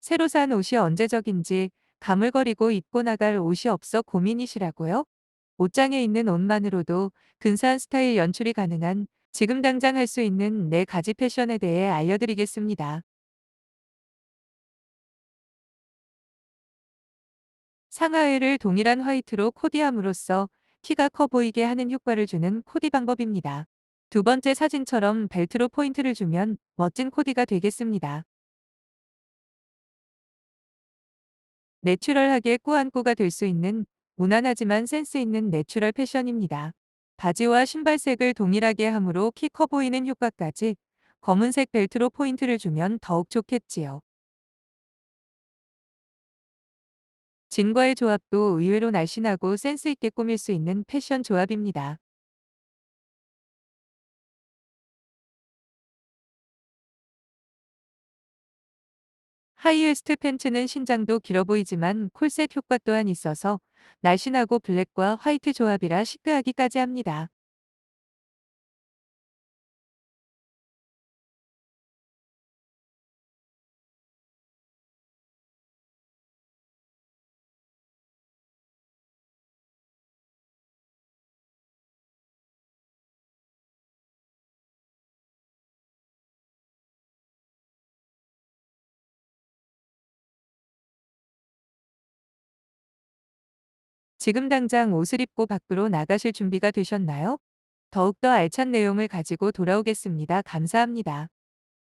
새로 산 옷이 언제적인지 가물거리고 입고 나갈 옷이 없어 고민이시라고요? 옷장에 있는 옷만으로도 근사한 스타일 연출이 가능한 지금 당장 할 수 있는 네 가지 패션에 대해 알려드리겠습니다. 상하의를 동일한 화이트로 코디함으로써 키가 커 보이게 하는 효과를 주는 코디 방법입니다. 두 번째 사진처럼 벨트로 포인트를 주면 멋진 코디가 되겠습니다. 내추럴하게 꾸안꾸가 될 수 있는 무난하지만 센스 있는 내추럴 패션입니다. 바지와 신발색을 동일하게 함으로 키 커 보이는 효과까지 검은색 벨트로 포인트를 주면 더욱 좋겠지요. 진과의 조합도 의외로 날씬하고 센스 있게 꾸밀 수 있는 패션 조합입니다. 하이웨스트 팬츠는 신장도 길어 보이지만 콜셋 효과 또한 있어서 날씬하고 블랙과 화이트 조합이라 시크하기까지 합니다. 지금 당장 옷을 입고 밖으로 나가실 준비가 되셨나요? 더욱더 알찬 내용을 가지고 돌아오겠습니다. 감사합니다.